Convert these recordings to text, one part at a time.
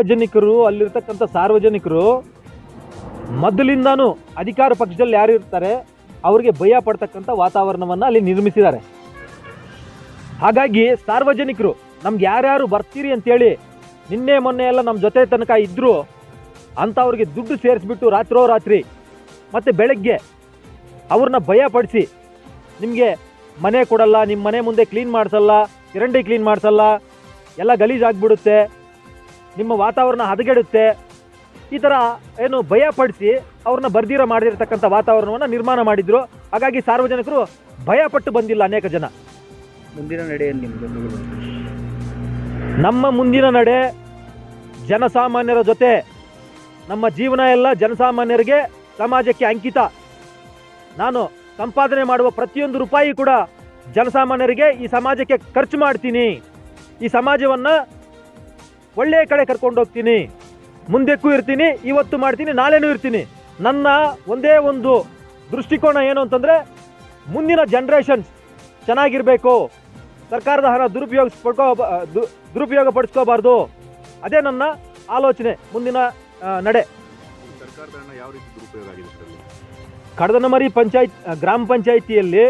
ಸಾರ್ವಜನಿಕರು, ಅಲ್ಲಿರ್ತಕ್ಕಂಥ ಸಾರ್ವಜನಿಕರು ಮೊದಲಿಂದಾನು ಅಧಿಕಾರ ಪಕ್ಷದಲ್ಲಿ ಯಾರು ಇರ್ತಾರೆ, ಅವರಿಗೆ ಭಯ ಪಡ್ತಕ್ಕಂಥ ವಾತಾವರಣವನ್ನು ಅಲ್ಲಿ ನಿರ್ಮಿಸಿದ್ದಾರೆ. ಹಾಗಾಗಿ ಸಾರ್ವಜನಿಕರು, ನಮ್ಗೆ ಯಾರ್ಯಾರು ಬರ್ತೀರಿ ಅಂತೇಳಿ ನಿನ್ನೆ ಮೊನ್ನೆ ಎಲ್ಲ ನಮ್ಮ ಜೊತೆ ತನಕ ಇದ್ದರು ಅಂಥವ್ರಿಗೆ ದುಡ್ಡು ಸೇರಿಸ್ಬಿಟ್ಟು ರಾತ್ರೋ ರಾತ್ರಿ ಮತ್ತು ಬೆಳಗ್ಗೆ ಅವ್ರನ್ನ ಭಯಪಡಿಸಿ ನಿಮಗೆ ಮನೆ ಕೊಡಲ್ಲ ನಿಮ್ಮ ಮನೆ ಮುಂದೆ ಕ್ಲೀನ್ ಮಾಡಿಸಲ್ಲ ಚರಂಡಿ ಕ್ಲೀನ್ ಮಾಡಿಸಲ್ಲ, ಎಲ್ಲ ಗಲೀಜಾಗ್ಬಿಡುತ್ತೆ. ನಿಮ್ಮ ವಾತಾವರಣ ಹದಗೆಡುತ್ತೆ ಈ ಥರ ಏನು ಭಯಪಡಿಸಿ ಅವ್ರನ್ನ ಬರ್ದಿರ ಮಾಡಿರ್ತಕ್ಕಂಥ ವಾತಾವರಣವನ್ನು ನಿರ್ಮಾಣ ಮಾಡಿದ್ರು. ಹಾಗಾಗಿ ಸಾರ್ವಜನಿಕರು ಭಯಪಟ್ಟು ಬಂದಿಲ್ಲ ಅನೇಕ ಜನ. ಮುಂದಿನ ನಡೆಯಲ್ಲಿ ನಿಮ್ಮದು ನಮ್ಮ ಮುಂದಿನ ನಡೆ ಜನಸಾಮಾನ್ಯರ ಜೊತೆ ನಮ್ಮ ಜೀವನ ಎಲ್ಲ ಜನಸಾಮಾನ್ಯರಿಗೆ ಸಮಾಜಕ್ಕೆ ಅಂಕಿತ. ನಾನು ಸಂಪಾದನೆ ಮಾಡುವ ಪ್ರತಿಯೊಂದು ರೂಪಾಯಿ ಕೂಡ ಜನಸಾಮಾನ್ಯರಿಗೆ ಈ ಸಮಾಜಕ್ಕೆ ಖರ್ಚು ಮಾಡ್ತೀನಿ. ಈ ಸಮಾಜವನ್ನು ಒಳ್ಳೆಯ ಕಡೆ ಕರ್ಕೊಂಡು ಹೋಗ್ತೀನಿ. ಮುಂದಕ್ಕೂ ಇರ್ತೀನಿ ಇವತ್ತು ಮಾಡ್ತೀನಿ ನಾಳೆನೂ ಇರ್ತೀನಿ. ನನ್ನ ಒಂದೇ ಒಂದು ದೃಷ್ಟಿಕೋನ ಏನು ಅಂತಂದರೆ ಮುಂದಿನ ಜನ್ರೇಷನ್ಸ್ ಚೆನ್ನಾಗಿರಬೇಕು. ಸರ್ಕಾರದ ಹಣ ದುರುಪಯೋಗ ಪಡ್ಕೋ ದುರುಪಯೋಗ ಪಡಿಸ್ಕೋಬಾರ್ದು ಅದೇ ನನ್ನ ಆಲೋಚನೆ ಮುಂದಿನ ನಡೆ. ಸರ್ಕಾರದ ಹಣ ಯಾವ ರೀತಿ ದುರುಪಯೋಗ ಆಗಿದೆ ಕಡದನಮರಿ ಪಂಚಾಯತ್ ಗ್ರಾಮ ಪಂಚಾಯಿತಿಯಲ್ಲಿ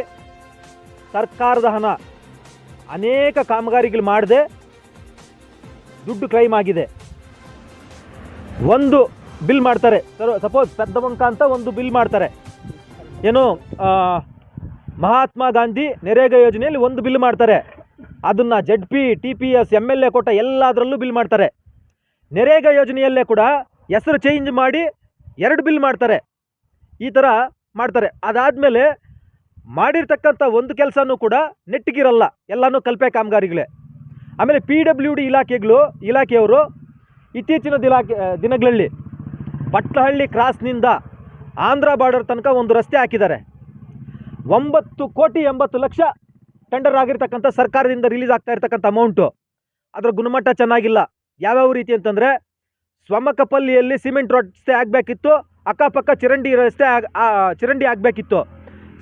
ಸರ್ಕಾರದ ಹಣ ಅನೇಕ ಕಾಮಗಾರಿಗಳು ಮಾಡದೆ ದುಡ್ಡು ಕ್ಲೈಮ್ ಆಗಿದೆ. ಒಂದು ಬಿಲ್ ಮಾಡ್ತಾರೆ. ಸರ್ ಸಪೋಸ್ ಪೆದ್ದ ಬಂಕ ಅಂತ ಒಂದು ಬಿಲ್ ಮಾಡ್ತಾರೆ. ಏನು ಮಹಾತ್ಮ ಗಾಂಧಿ ನರೇಗಾ ಯೋಜನೆಯಲ್ಲಿ ಒಂದು ಬಿಲ್ ಮಾಡ್ತಾರೆ. ಅದನ್ನು Z P T P S M L A ಕೊಟ್ಟ ಎಲ್ಲದರಲ್ಲೂ ಬಿಲ್ ಮಾಡ್ತಾರೆ. ನರೇಗಾ ಯೋಜನೆಯಲ್ಲೇ ಕೂಡ ಹೆಸರು ಚೇಂಜ್ ಮಾಡಿ ಎರಡು ಬಿಲ್ ಮಾಡ್ತಾರೆ. ಈ ಥರ ಮಾಡ್ತಾರೆ. ಅದಾದಮೇಲೆ ಮಾಡಿರ್ತಕ್ಕಂಥ ಒಂದು ಕೆಲಸನೂ ಕೂಡ ನೆಟ್ಟಿಗಿರಲ್ಲ. ಎಲ್ಲನೂ ಕಲ್ಪೆ ಕಾಮಗಾರಿಗಳೇ. ಆಮೇಲೆ ಪಿ ಡಬ್ಲ್ಯೂ ಡಿ ಇಲಾಖೆಗಳು, ಇಲಾಖೆಯವರು ಇತ್ತೀಚಿನ ದಿಲಾಖೆ ದಿನಗಳಲ್ಲಿ ಪಟ್ಟಹಳ್ಳಿ ಕ್ರಾಸ್ನಿಂದ ಆಂಧ್ರ ಬಾರ್ಡರ್ ತನಕ ಒಂದು ರಸ್ತೆ ಹಾಕಿದ್ದಾರೆ. ಒಂಬತ್ತು ಕೋಟಿ ಎಂಬತ್ತು ಲಕ್ಷ ಟೆಂಡರ್ ಆಗಿರ್ತಕ್ಕಂಥ ಸರ್ಕಾರದಿಂದ ರಿಲೀಸ್ ಆಗ್ತಾ ಇರ್ತಕ್ಕಂಥ ಅಮೌಂಟು ಅದರ ಗುಣಮಟ್ಟ ಚೆನ್ನಾಗಿಲ್ಲ. ಯಾವ್ಯಾವ ರೀತಿ ಅಂತಂದರೆ ಸ್ವಮಕಪಲ್ಲಿಯಲ್ಲಿ ಸಿಮೆಂಟ್ ರಸ್ತೆ ಆಗಬೇಕಿತ್ತು, ಅಕ್ಕಪಕ್ಕ ಚರಂಡಿ ರಸ್ತೆ ಚರಂಡಿ ಆಗಬೇಕಿತ್ತು.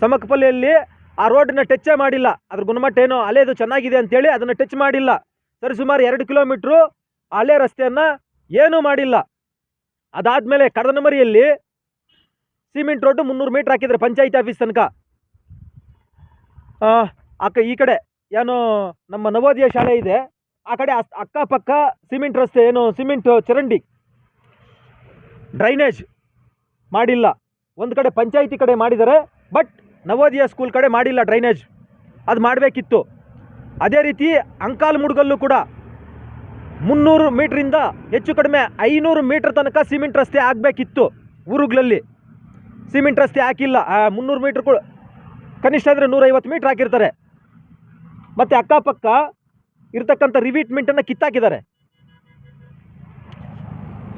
ಸಮಕಪಲ್ಲಿಯಲ್ಲಿ ಆ ರೋಡನ್ನ ಟಚ್ಚೇ ಮಾಡಿಲ್ಲ. ಅದ್ರ ಗುಣಮಟ್ಟ ಏನೋ ಅಲೆದು ಚೆನ್ನಾಗಿದೆ ಅಂತೇಳಿ ಅದನ್ನು ಟಚ್ ಮಾಡಿಲ್ಲ. ಸರಿ, ಸುಮಾರು ಎರಡು ಕಿಲೋಮೀಟ್ರು ಹಳೆ ರಸ್ತೆಯನ್ನು ಏನೂ ಮಾಡಿಲ್ಲ. ಅದಾದಮೇಲೆ ಕಡದನಮರಿಯಲ್ಲಿ ಸಿಮೆಂಟ್ ರೋಡ್ ಮುನ್ನೂರು ಮೀಟ್ರ್ ಹಾಕಿದ್ದಾರೆ ಪಂಚಾಯತ್ ಆಫೀಸ್ ತನಕ. ಅಕ್ಕ, ಈ ಕಡೆ ಏನು ನಮ್ಮ ನವೋದಯ ಶಾಲೆ ಇದೆ. ಆ ಕಡೆ ಅಕ್ಕಪಕ್ಕ ಸಿಮೆಂಟ್ ರಸ್ತೆ, ಏನು ಸಿಮೆಂಟ್ ಚರಂಡಿ ಡ್ರೈನೇಜ್ ಮಾಡಿಲ್ಲ. ಒಂದು ಕಡೆ ಪಂಚಾಯಿತಿ ಕಡೆ ಮಾಡಿದ್ದಾರೆ, ಬಟ್ ನವೋದಯ ಸ್ಕೂಲ್ ಕಡೆ ಮಾಡಿಲ್ಲ ಡ್ರೈನೇಜ್. ಅದು ಮಾಡಬೇಕಿತ್ತು. ಅದೇ ರೀತಿ ಅಂಕಾಲ್ ಮುಡ್ಗಲ್ಲು ಕೂಡ ಮುನ್ನೂರು ಮೀಟ್ರಿಂದ ಹೆಚ್ಚು ಕಡಿಮೆ ಐನೂರು ಮೀಟ್ರ್ ತನಕ ಸಿಮೆಂಟ್ ರಸ್ತೆ ಆಗಬೇಕಿತ್ತು ಊರುಗಳಲ್ಲಿ. ಸಿಮೆಂಟ್ ರಸ್ತೆ ಹಾಕಿಲ್ಲ. ಮುನ್ನೂರು ಮೀಟ್ರ್ ಕೂಡ ಕನಿಷ್ಠ ಅಂದರೆ ನೂರೈವತ್ತು ಮೀಟ್ರ್ ಹಾಕಿರ್ತಾರೆ. ಮತ್ತು ಅಕ್ಕಪಕ್ಕ ಇರ್ತಕ್ಕಂಥ ರಿವೀಟ್ಮೆಂಟನ್ನು ಕಿತ್ತಾಕಿದ್ದಾರೆ.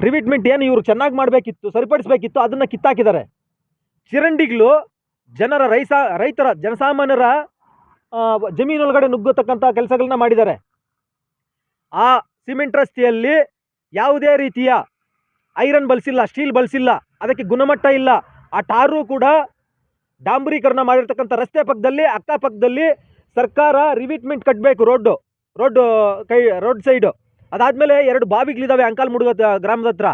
ರಿವೀಟ್ಮೆಂಟ್ ಏನು ಇವರು ಚೆನ್ನಾಗಿ ಮಾಡಬೇಕಿತ್ತು, ಸರಿಪಡಿಸಬೇಕಿತ್ತು, ಅದನ್ನು ಕಿತ್ತಾಕಿದ್ದಾರೆ. ಚಿರಂಡಿಗಳು ಜನರ ರೈಸ, ರೈತರ, ಜನಸಾಮಾನ್ಯರ ಜಮೀನೊಳಗಡೆ ನುಗ್ಗತಕ್ಕಂಥ ಕೆಲಸಗಳನ್ನ ಮಾಡಿದ್ದಾರೆ. ಆ ಸಿಮೆಂಟ್ ರಸ್ತೆಯಲ್ಲಿ ಯಾವುದೇ ರೀತಿಯ ಐರನ್ ಬಳಸಿಲ್ಲ ಸ್ಟೀಲ್ ಬಳಸಿಲ್ಲ ಅದಕ್ಕೆ ಗುಣಮಟ್ಟ ಇಲ್ಲ. ಆ ಟಾರು ಕೂಡ ಡಾಂಬರೀಕರಣ ಮಾಡಿರ್ತಕ್ಕಂಥ ರಸ್ತೆ ಪಕ್ಕದಲ್ಲಿ ಅಕ್ಕಪಕ್ಕದಲ್ಲಿ ಸರ್ಕಾರ ರಿವಿಟ್ಮೆಂಟ್ ಕಟ್ಟಬೇಕು ರೋಡ್ಡು ರೋಡ್ ಕೈ, ರೋಡ್ ಸೈಡು. ಅದಾದಮೇಲೆ ಎರಡು ಬಾವಿಗಳಿದ್ದಾವೆ ಅಂಕಾಲ್ ಮುಡುಗ ಗ್ರಾಮದ ಹತ್ರ.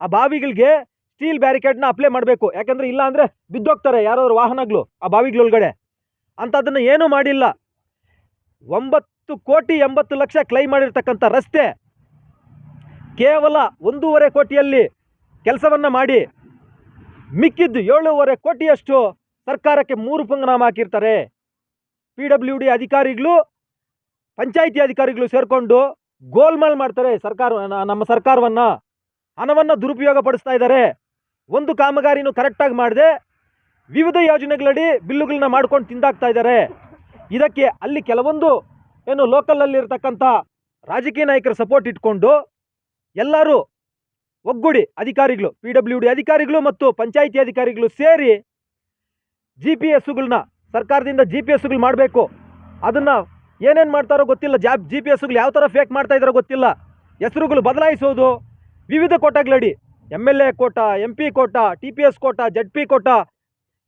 ಆ ಬಾವಿಗಳಿಗೆ ಸ್ಟೀಲ್ ಬ್ಯಾರಿಕೇಡ್ನ ಅಪ್ಲೈ ಮಾಡಬೇಕು. ಯಾಕೆಂದರೆ ಇಲ್ಲ ಅಂದರೆ ಬಿದ್ದೋಗ್ತಾರೆ ಯಾರಾದ್ರು ವಾಹನಗಳು ಆ ಬಾವಿಗಳೊಳಗಡೆ. ಅಂಥದ್ದನ್ನು ಏನೂ ಮಾಡಿಲ್ಲ. ಒಂಬತ್ತು ಕೋಟಿ ಎಂಬತ್ತು ಲಕ್ಷ ಕ್ಲೈಮ್ ಮಾಡಿರ್ತಕ್ಕಂಥ ರಸ್ತೆ ಕೇವಲ ಒಂದೂವರೆ ಕೋಟಿಯಲ್ಲಿ ಕೆಲಸವನ್ನು ಮಾಡಿ ಮಿಕ್ಕಿದ್ದು ಏಳೂವರೆ ಕೋಟಿಯಷ್ಟು ಸರ್ಕಾರಕ್ಕೆ ಮೂರು ಪಂಗನಾಮ ಹಾಕಿರ್ತಾರೆ. ಪಿ ಡಬ್ಲ್ಯೂ ಡಿ ಅಧಿಕಾರಿಗಳು, ಪಂಚಾಯಿತಿ ಅಧಿಕಾರಿಗಳು ಸೇರಿಕೊಂಡು ಗೋಲ್ಮಾಲ್ ಮಾಡ್ತಾರೆ ಸರ್ಕಾರ, ನಮ್ಮ ಸರ್ಕಾರವನ್ನು. ಹಣವನ್ನು ದುರುಪಯೋಗ ಪಡಿಸ್ತಾ ಇದ್ದಾರೆ. ಒಂದು ಕಾಮಗಾರಿನೂ ಕರೆಕ್ಟಾಗಿ ಮಾಡದೆ ವಿವಿಧ ಯೋಜನೆಗಳಡಿ ಬಿಲ್ಲುಗಳನ್ನ ಮಾಡ್ಕೊಂಡು ತಿಂದಾಗ್ತಾ ಇದ್ದಾರೆ ಇದಕ್ಕೆ ಅಲ್ಲಿ ಕೆಲವೊಂದು ಏನು ಲೋಕಲಲ್ಲಿರ್ತಕ್ಕಂಥ ರಾಜಕೀಯ ನಾಯಕರ ಸಪೋರ್ಟ್ ಇಟ್ಕೊಂಡು ಎಲ್ಲರೂ ಒಗ್ಗೂಡಿ ಅಧಿಕಾರಿಗಳು ಪಿ ಡಬ್ಲ್ಯೂ ಡಿ ಅಧಿಕಾರಿಗಳು ಮತ್ತು ಪಂಚಾಯಿತಿ ಅಧಿಕಾರಿಗಳು ಸೇರಿ ಜಿ ಪಿ ಎಸ್ಸುಗಳನ್ನ ಸರ್ಕಾರದಿಂದ ಜಿ ಪಿ ಎಸ್ಸುಗಳು ಮಾಡಬೇಕು. ಅದನ್ನು ಏನೇನು ಮಾಡ್ತಾರೋ ಗೊತ್ತಿಲ್ಲ. ಜಾಬ್ ಜಿ ಪಿ ಯಾವ ಥರ ಫೇಕ್ ಮಾಡ್ತಾ ಇದ್ದಾರೋ ಗೊತ್ತಿಲ್ಲ. ಹೆಸರುಗಳು ಬದಲಾಯಿಸೋದು ವಿವಿಧ ಕೋಟಾಗಳಡಿ. M L A quota M P quota T P S quota Z P quota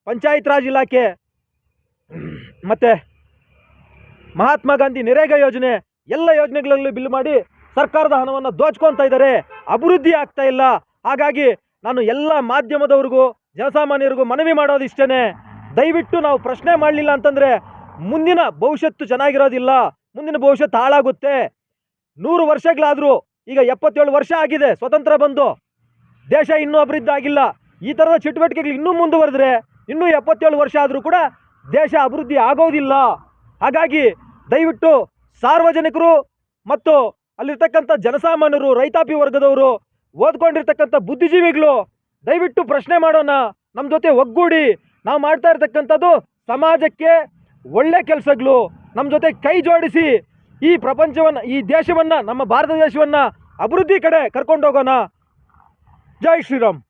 panchayat raj ಇಲಾಖೆ, ಮತ್ತು ಮಹಾತ್ಮ ಗಾಂಧಿ ನರೇಗಾ ಯೋಜನೆ, ಎಲ್ಲ ಯೋಜನೆಗಳಲ್ಲೂ ಬಿಲ್ ಮಾಡಿ ಸರ್ಕಾರದ ಹಣವನ್ನು ದೋಚ್ಕೊತಾ ಇದ್ದಾರೆ. ಅಭಿವೃದ್ಧಿ ಆಗ್ತಾ ಇಲ್ಲ. ಹಾಗಾಗಿ ನಾನು ಎಲ್ಲ ಮಾಧ್ಯಮದವ್ರಿಗೂ, ಜನಸಾಮಾನ್ಯರಿಗೂ ಮನವಿ ಮಾಡೋದು ಇಷ್ಟೇ ದಯವಿಟ್ಟು ನಾವು ಪ್ರಶ್ನೆ ಮಾಡಲಿಲ್ಲ ಅಂತಂದರೆ ಮುಂದಿನ ಭವಿಷ್ಯತ್ತು ಚೆನ್ನಾಗಿರೋದಿಲ್ಲ. ಮುಂದಿನ ಭವಿಷ್ಯತ್ತು ಹಾಳಾಗುತ್ತೆ. ನೂರು ವರ್ಷಗಳಾದರೂ ಈಗ ಎಪ್ಪತ್ತೇಳು ವರ್ಷ ಆಗಿದೆ, ಸ್ವತಂತ್ರ ಬಂದು. ದೇಶ ಇನ್ನೂ ಅಭಿವೃದ್ಧಿ ಆಗಿಲ್ಲ. ಈ ಥರದ ಚಟುವಟಿಕೆಗಳು ಇನ್ನೂ ಮುಂದುವರೆದ್ರೆ ಇನ್ನೂ ಎಪ್ಪತ್ತೇಳು ವರ್ಷ ಆದರೂ ಕೂಡ ದೇಶ ಅಭಿವೃದ್ಧಿ ಆಗೋದಿಲ್ಲ. ಹಾಗಾಗಿ ದಯವಿಟ್ಟು ಸಾರ್ವಜನಿಕರು ಮತ್ತು ಅಲ್ಲಿರ್ತಕ್ಕಂಥ ಜನಸಾಮಾನ್ಯರು, ರೈತಾಪಿ ವರ್ಗದವರು, ಓದ್ಕೊಂಡಿರ್ತಕ್ಕಂಥ ಬುದ್ಧಿಜೀವಿಗಳು, ದಯವಿಟ್ಟು ಪ್ರಶ್ನೆ ಮಾಡೋಣ. ನಮ್ಮ ಜೊತೆ ಒಗ್ಗೂಡಿ. ನಾವು ಮಾಡ್ತಾ ಇರ್ತಕ್ಕಂಥದ್ದು ಸಮಾಜಕ್ಕೆ ಒಳ್ಳೆ ಕೆಲಸಗಳು. ನಮ್ಮ ಜೊತೆ ಕೈ ಜೋಡಿಸಿ ಈ ಪ್ರಪಂಚವನ್ನು, ಈ ದೇಶವನ್ನು, ನಮ್ಮ ಭಾರತ ದೇಶವನ್ನು ಅಭಿವೃದ್ಧಿ ಕಡೆ ಕರ್ಕೊಂಡೋಗೋಣ ಜೈ ಶ್ರೀರಾಮ್.